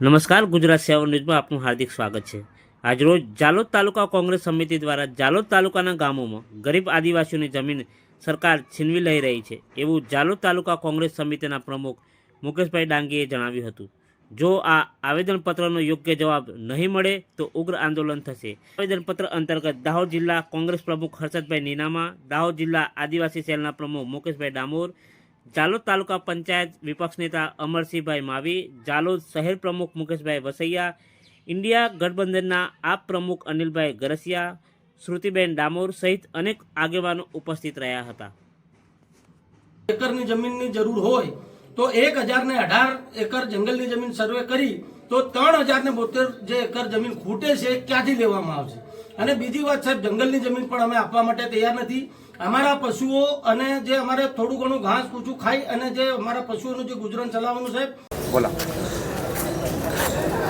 નમસ્કાર, ગુજરાત સેવન ન્યૂઝમાં આપનું હાર્દિક સ્વાગત છે. આજરોજ જાલોદ તાલુકા કોંગ્રેસ સમિતિ દ્વારા જાલોદ તાલુકાના ગામોમાં ગરીબ આદિવાસીઓની જમીન સરકાર છીનવી લઈ રહી છે એવું જાલોદ તાલુકા કોંગ્રેસ સમિતિના પ્રમુખ મુકેશભાઈ ડાંગીએ જણાવ્યું હતું. જો આ આવેદનપત્રનો યોગ્ય જવાબ નહીં મળે તો ઉગ્ર આંદોલન થશે. આવેદનપત્ર અંતર્ગત દાહોદ જિલ્લા કોંગ્રેસ પ્રમુખ હર્ષદભાઈ નીનામા, દાહોદ જિલ્લા આદિવાસી સેલના પ્રમુખ મુકેશભાઈ ડામોર જાલોદ તાલુકા પંચાયત વિપક્ષ નેતા અમરસિંહભાઈ માવી, જાલોદ શહેર પ્રમુખ મુકેશભાઈ વસૈયા, ઇન્ડિયા ગઠબંધનના આપ પ્રમુખ અનિલભાઈ ગરસિયા, શ્રુતિબેન ડામોર સહિત અનેક આગેવાનો ઉપસ્થિત રહ્યા હતા. એકરની જમીનની જરૂર હોય તો એક હજારને અઢાર એકર જંગલની જમીન સર્વે કરી તો ત્રણ હજાર ને બોતેર જે એકર જમીન ખૂટે છે ક્યાંથી લેવામાં આવશે? અને બીજી વાત સાહેબ, જંગલની જમીન પણ અમે આપવા માટે તૈયાર નથી. અમારા પશુઓ અને જે અમારે થોડું ઘણું ઘાસ પૂછું ખાઈ અને જે અમારા પશુઓનું જે ગુજરાન ચલાવવાનું સાહેબ. બોલા.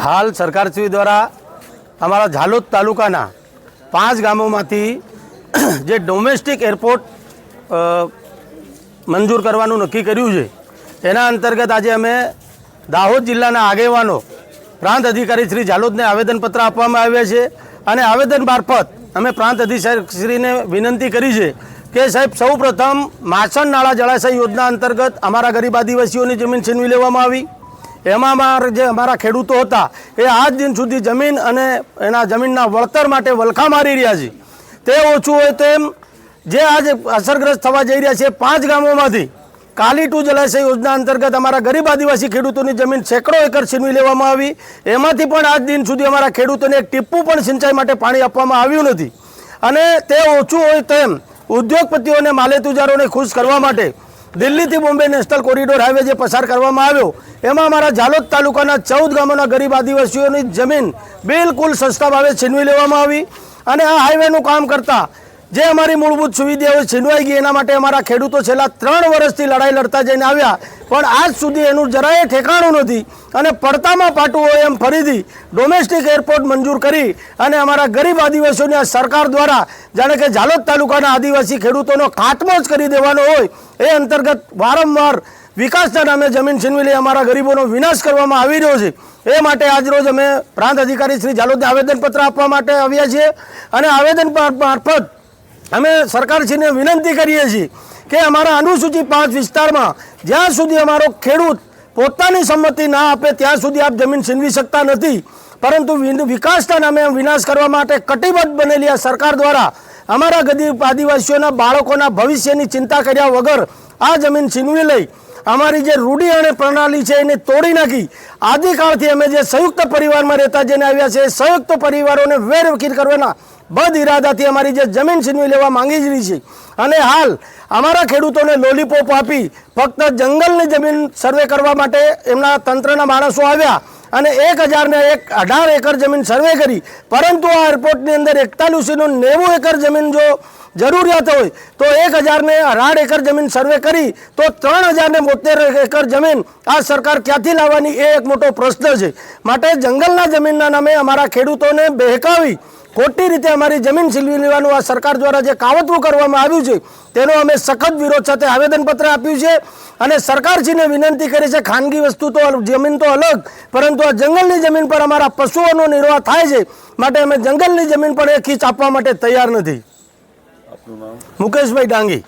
હાલ સરકારશ્રી દ્વારા અમારા ઝાલોદ તાલુકાના પાંચ ગામોમાંથી જે ડોમેસ્ટિક એરપોર્ટ મંજૂર કરવાનું નક્કી કર્યું છે, એના અંતર્ગત આજે અમે દાહોદ જિલ્લાના આગેવાનો, પ્રાંત અધિકારી શ્રી ઝાલોદને આવેદનપત્ર આપવામાં આવ્યા છે. અને આવેદન મારફત અમે પ્રાંત અધિકારીશ્રીને વિનંતી કરી છે કે સાહેબ સૌ પ્રથમ માછણ નાળા જળાશય યોજના અંતર્ગત અમારા ગરીબ આદિવાસીઓની જમીન છીનવી લેવામાં આવી. એમાં અમારા જે અમારા ખેડૂતો હતા, એ આજ દિન સુધી જમીન અને એના જમીનના વળતર માટે વલખા મારી રહ્યા છે. તે ઓછું હોય તેમ જે આજે અસરગ્રસ્ત થવા જઈ રહ્યા છે પાંચ ગામોમાંથી કાલી ટુ જલાશય યોજના અંતર્ગત અમારા ગરીબ આદિવાસી ખેડૂતોની જમીન સેંકડો એકર છીનવી લેવામાં આવી. એમાંથી પણ આજ દિન સુધી અમારા ખેડૂતોને એક ટીપું પણ સિંચાઈ માટે પાણી આપવામાં આવ્યું નથી. અને તે ઓછું હોય તેમ ઉદ્યોગપતિઓને માલેતુજારોને ખુશ કરવા માટે દિલ્હીથી બોમ્બે નેશનલ કોરિડોર હાઈવે જે પસાર કરવામાં આવ્યો, એમાં અમારા ઝાલોદ તાલુકાના ચૌદ ગામોના ગરીબ આદિવાસીઓની જમીન બિલકુલ સસ્તા ભાવે છીનવી લેવામાં આવી. અને આ હાઈવેનું કામ કરતા જે અમારી મૂળભૂત સુવિધાઓ છીનવાઈ ગઈ એના માટે અમારા ખેડૂતો છેલ્લા ત્રણ વર્ષથી લડાઈ લડતા જઈને આવ્યા. પણ આજ સુધી એનું જરાય ઠેકાણું નથી અને પડતામાં પાટું હોય એમ ફરીથી ડોમેસ્ટિક એરપોર્ટ મંજૂર કરી અને અમારા ગરીબ આદિવાસીઓને સરકાર દ્વારા જાણે કે ઝાલોદ તાલુકાના આદિવાસી ખેડૂતોનો ખાતમો જ કરી દેવાનો હોય એ અંતર્ગત વારંવાર વિકાસના નામે જમીન છીનવી લઈ અમારા ગરીબોનો વિનાશ કરવામાં આવી રહ્યો છે. એ માટે આજરોજ અમે પ્રાંત અધિકારી શ્રી ઝાલોદને આવેદનપત્ર આપવા માટે આવ્યા છીએ અને આવેદન મારફત અમે સરકારશ્રીને વિનંતી કરીએ છીએ કે અમારા અનુસૂચિત પાંચ વિસ્તારમાં જ્યાં સુધી અમારો ખેડૂત પોતાની સંમતિ ના આપે ત્યાં સુધી આપ જમીન છીનવી શકતા નથી, પરંતુ વિકાસના નામે વિનાશ કરવા માટે કટિબદ્ધ બનેલી આ સરકાર દ્વારા અમારા ગરીબ આદિવાસીઓના બાળકોના ભવિષ્યની ચિંતા કર્યા વગર આ જમીન છીનવી લઈ અમારી જે રૂઢી અને પ્રણાલી છે એને તોડી નાખી. આદિકાળથી અમે જે સંયુક્ત પરિવારમાં રહેતા, જેને આવ્યા છે સંયુક્ત પરિવારોને વેરવકીર કરવાના બદ ઇરાદાથી અમારી જે જમીન છીનવી લેવા માંગી રહી છે. અને હાલ અમારા ખેડૂતોને લોલીપોપ આપી ફક્ત જંગલની જમીન સર્વે કરવા માટે એમના તંત્રના માણસો આવ્યા અને એક હજારને એક અઢાર એકર જમીન સર્વે કરી. પરંતુ આ એરપોર્ટની અંદર એકતાલીસીનું નેવું એકર જમીન જો જરૂરિયાત હોય તો એક હજારને અઢાર એકર જમીન સર્વે કરી તો ત્રણ હજારને બોતેર એકર જમીન આ સરકાર ક્યાંથી લાવવાની એ એક મોટો પ્રશ્ન છે. માટે જંગલના જમીનના નામે અમારા ખેડૂતોને બહેકાવી ખોટી રીતે અમારી જમીન છીનવી લેવાનું આ સરકાર દ્વારા જે કાવતરું કરવામાં આવ્યું છે તેનો અમે સખત વિરોધ સાથે આવેદનપત્ર આપ્યું છે અને સરકારશ્રીને વિનંતી કરી છે ખાનગી વસ્તુ તો જમીન તો અલગ પરંતુ આ જંગલની જમીન પર અમારા પશુઓનો નિર્વાહ થાય છે માટે અમે જંગલની જમીન પર એ ખીચ આપવા માટે તૈયાર નથી. મુકેશભાઈ ડાંગી.